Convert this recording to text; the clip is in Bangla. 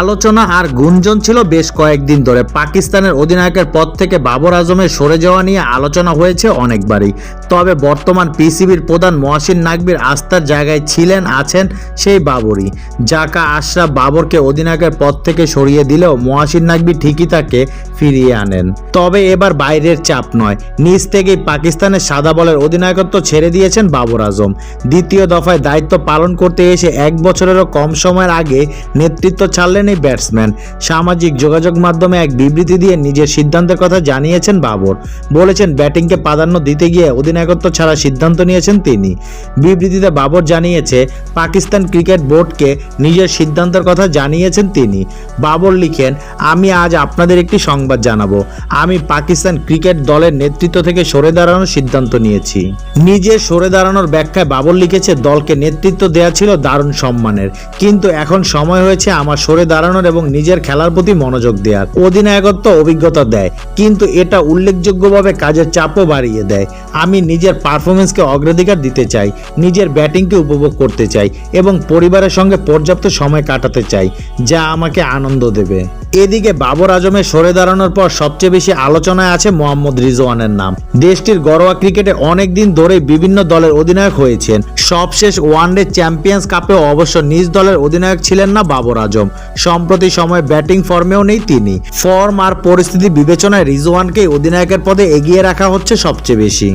আলোচনা আর গুঞ্জন ছিল বেশ কয়েকদিন ধরে। পাকিস্তানের অধিনায়কের পদ থেকে বাবর আজমের সরে যাওয়া নিয়ে আলোচনা হয়েছে অনেকবারই। তবে বর্তমান পিসিবির প্রধান মহাসিন নাকবির আস্থার জায়গায় ছিলেন, আছেন সেই বাবরই। জাকা আশরাফ বাবরকে অধিনায়কের পদ থেকে সরিয়ে দিলেও মহাসিন নাকবি ঠিকই তাকে ফিরিয়ে আনেন। তবে এবার বাইরের চাপ নয়। নিজ থেকেই পাকিস্তানের সাদা বলের অধিনায়কত্ব ছেড়ে দিয়েছেন বাবর আজম। দ্বিতীয় দফায় দায়িত্ব পালন করতে এসে এক বছরেরও কম সময়ের আগে নেতৃত্ব ছাড়লেন এই ব্যাটসম্যান। সামাজিক যোগাযোগ মাধ্যমে এক বিবৃতি দিয়ে নিজের সিদ্ধান্তের কথা জানিয়েছেন বাবর। বলেছেন, ব্যাটিংকে প্রাধান্য দিতে গিয়ে অধিনায়কত্ব ছাড়া সিদ্ধান্ত নিয়েছেন তিনি। বিবৃতিতে বাবর জানিয়েছে, পাকিস্তান ক্রিকেট বোর্ডকে নিজের সিদ্ধান্তের কথা জানিয়েছেন তিনি। বাবর লিখেন, আমি আজ আপনাদের একটি সংবাদ জানাব। আমি পাকিস্তান ক্রিকেট দলের নেতৃত্ব থেকে সরে দাঁড়ানোর সিদ্ধান্ত নিয়েছি। নিজে সরে দাঁড়ানোর ব্যাখ্যায় বাবর লিখেছে, দলকে নেতৃত্ব দেওয়া ছিল দারুণ সম্মানের। কিন্তু এখন সময় হয়েছে আমার সরে দাঁড়ানোর এবং নিজের খেলার প্রতি মনোযোগ দেওয়ার অধিনায়কত্ব অভিজ্ঞতা দেয়, কিন্তু এটা উল্লেখযোগ্যভাবে কাজের চাপও বাড়িয়ে দেয়। আমি নিজের পারফরমেন্সকে অগ্রাধিকার দিতে চাই, নিজের ব্যাটিংকে উপভোগ করতে চাই এবং পরিবারের সঙ্গে পর্যাপ্ত সময় কাটাতে চাই, যা আমাকে আনন্দ দেবে। এদিকে বাবর আজমের সরে দাঁড়ানোর পর সবচেয়ে বেশি আলোচনায় আছে মোহাম্মদ রিজওয়ানের নাম। দেশটির ঘরোয়া ক্রিকেটে অনেক দিন ধরেই বিভিন্ন দলের অধিনায়ক হয়েছেন। সবশেষ ওয়ানডে চ্যাম্পিয়ন্স কাপেও অবশ্য নিজ দলের অধিনায়ক ছিলেন না বাবর আজম। সম্প্রতি সময় ব্যাটিং ফর্মেও নেই তিনি। ফর্ম আর পরিস্থিতি বিবেচনায় রিজওয়ানকেই অধিনায়কের পদে এগিয়ে রাখা হচ্ছে সবচেয়ে বেশি।